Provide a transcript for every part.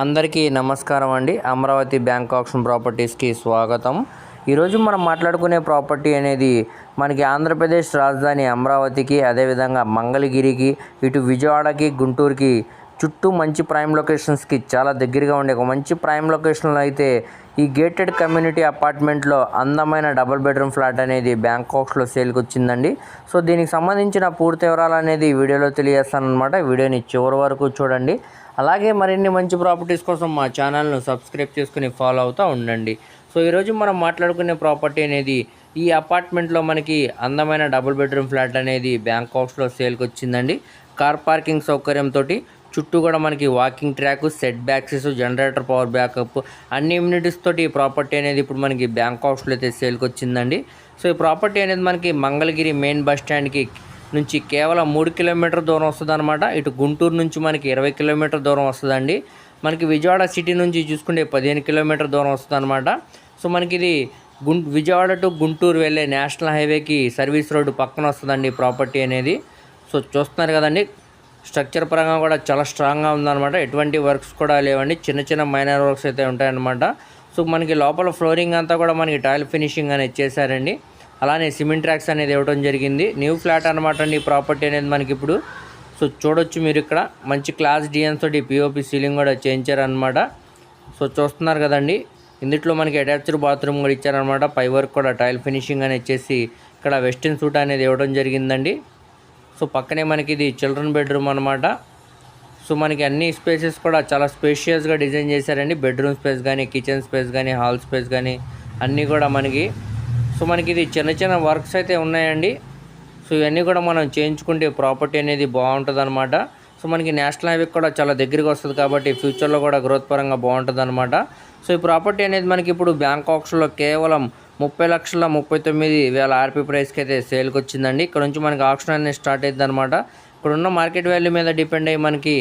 అందరికీ నమస్కారం అండి. అమరావతి బ్యాంక్ ఆప్షన్ ప్రాపర్టీస్కి స్వాగతం. ఈరోజు మనం మాట్లాడుకునే ప్రాపర్టీ అనేది మనకి ఆంధ్రప్రదేశ్ రాజధాని అమరావతికి అదేవిధంగా మంగళగిరికి ఇటు విజయవాడకి గుంటూరుకి చుట్టూ మంచి ప్రైమ్ లొకేషన్స్కి చాలా దగ్గరగా ఉండే ఒక మంచి ప్రైమ్ లొకేషన్లో అయితే ఈ గేటెడ్ కమ్యూనిటీ అపార్ట్మెంట్లో అందమైన డబుల్ బెడ్రూమ్ ఫ్లాట్ అనేది బ్యాంకాక్స్లో సేల్కి వచ్చిందండి. సో దీనికి సంబంధించిన పూర్తి వివరాలు అనేది వీడియోలో తెలియజేస్తానమాట వీడియోని చివరి వరకు చూడండి. అలాగే మరిన్ని మంచి ప్రాపర్టీస్ కోసం మా ఛానల్ను సబ్స్క్రైబ్ చేసుకుని ఫాలో అవుతూ ఉండండి. సో ఈరోజు మనం మాట్లాడుకునే ప్రాపర్టీ అనేది ఈ అపార్ట్మెంట్లో మనకి అందమైన డబుల్ బెడ్రూమ్ ఫ్లాట్ అనేది బ్యాంకాక్స్లో సేల్కి వచ్చిందండి. కార్ పార్కింగ్ సౌకర్యంతో చుట్టూ కూడా మనకి walking track setbacks generator power backup అన్ని ఇమ్యూనిటీస్ తోటి ఈ ప్రాపర్టీ అనేది ఇప్పుడు మనకి బ్యాంకాక్స్లో అయితే సేల్కి వచ్చిందండి. సో ఈ ప్రాపర్టీ అనేది మనకి మంగళగిరి మెయిన్ బస్ స్టాండ్కి నుంచి కేవలం మూడు కిలోమీటర్ దూరం వస్తుందన్నమాట. ఇటు గుంటూరు నుంచి మనకి ఇరవై కిలోమీటర్ దూరం వస్తుందండి. మనకి విజయవాడ సిటీ నుంచి చూసుకుంటే పదిహేను కిలోమీటర్ దూరం వస్తుందన్నమాట. సో మనకి ఇది గుం విజయవాడ టు గుంటూరు వెళ్ళే నేషనల్ హైవేకి సర్వీస్ రోడ్డు పక్కన వస్తుందండి ప్రాపర్టీ అనేది. సో చూస్తున్నారు కదండి స్ట్రక్చర్ పరంగా కూడా చాలా స్ట్రాంగ్గా ఉందన్నమాట. ఎటువంటి వర్క్స్ కూడా లేవండి. చిన్న చిన్న మైనర్ వర్క్స్ అయితే ఉంటాయన్నమాట. సో మనకి లోపల ఫ్లోరింగ్ అంతా కూడా మనకి టైల్ ఫినిషింగ్ అనేది చేశారండి. అలానే సిమెంట్ ట్రాక్స్ అనేది ఇవ్వడం జరిగింది. న్యూ ఫ్లాట్ అనమాట అండి. ఈ ప్రాపర్టీ అనేది మనకి ఇప్పుడు. సో చూడొచ్చు మీరు ఇక్కడ. మంచి క్లాస్ డిఎన్స్ తోటి పిఓపి సీలింగ్ కూడా చేయించారనమాట సో చూస్తున్నారు కదండి. ఇందులో మనకి అటాచ్డ్ బాత్రూమ్ కూడా ఇచ్చారనమాట పై వర్క్ కూడా టైల్ ఫినిషింగ్ అనేది చేసి ఇక్కడ వెస్టర్న్ సూట్ అనేది ఇవ్వడం జరిగిందండి. సో పక్కనే మనకి ఇది చిల్డ్రన్ బెడ్రూమ్ అనమాట సో మనకి అన్ని స్పేసెస్ కూడా చాలా స్పేషియస్గా డిజైన్ చేశారండి. బెడ్రూమ్ స్పేస్ కానీ కిచెన్ స్పేస్ కానీ హాల్ స్పేస్ కానీ అన్నీ కూడా మనకి. సో మనకి ఇది చిన్న చిన్న వర్క్స్ అయితే ఉన్నాయండి. సో ఇవన్నీ కూడా మనం చేయించుకుంటే ప్రాపర్టీ అనేది బాగుంటుంది అనమాట సో మనకి నేషనల్ హైవే కూడా చాలా దగ్గరికి వస్తుంది కాబట్టి ఫ్యూచర్లో కూడా గ్రోత్ పరంగా బాగుంటుంది అనమాట సో ఈ ప్రాపర్టీ అనేది మనకి ఇప్పుడు బ్యాంకాక్స్లో కేవలం ముప్పై లక్షల ముప్పై తొమ్మిది వేల ఆర్పీ ప్రైస్కి అయితే సేల్కి వచ్చిందండి. ఇక్కడ నుంచి మనకి ఆప్షన్ అనేది స్టార్ట్ అయింది అనమాట ఇక్కడ ఉన్న మార్కెట్ వాల్యూ మీద డిపెండ్ అయ్యి మనకి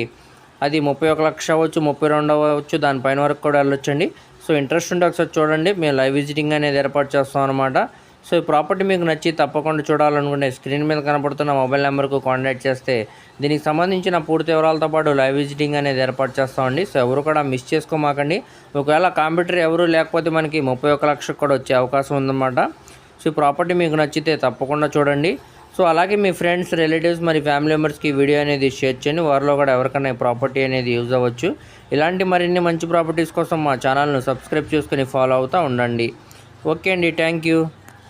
అది ముప్పై ఒక లక్ష అవ్వచ్చు ముప్పై రెండు అవ్వచ్చు దానిపైన వరకు కూడా వెళ్ళొచ్చండి. సో ఇంట్రెస్ట్ ఉంటే ఒకసారి చూడండి. మేము లైవ్ విజిటింగ్ అనేది ఏర్పాటు చేస్తాం అనమాట సో ఈ ప్రాపర్టీ మీకు నచ్చి తప్పకుండా చూడాలనుకుంటే స్క్రీన్ మీద కనపడుతున్న మొబైల్ నెంబర్కు కాంటాక్ట్ చేస్తే దీనికి సంబంధించిన పూర్తి వివరాలతో పాటు లైవ్ విజిటింగ్ అనేది ఏర్పాటు చేస్తామండి. సో ఎవరు కూడా మిస్ చేసుకోమాకండి. ఒకవేళ కంప్యూటర్ ఎవరు లేకపోతే మనకి ముప్పై ఒక లక్షకు కూడా వచ్చే అవకాశం ఉందన్నమాట. సో ఈ ప్రాపర్టీ మీకు నచ్చితే తప్పకుండా చూడండి. సో అలాగే మీ ఫ్రెండ్స్ రిలేటివ్స్ మరి ఫ్యామిలీ మెంబర్స్కి వీడియో అనేది షేర్ చేయండి. వారిలో కూడా ఎవరికైనా ప్రాపర్టీ అనేది యూజ్ అవ్వచ్చు. ఇలాంటి మరిన్ని మంచి ప్రాపర్టీస్ కోసం మా ఛానల్ను సబ్స్క్రైబ్ చేసుకుని ఫాలో అవుతూ ఉండండి. ఓకే అండి. Thank you.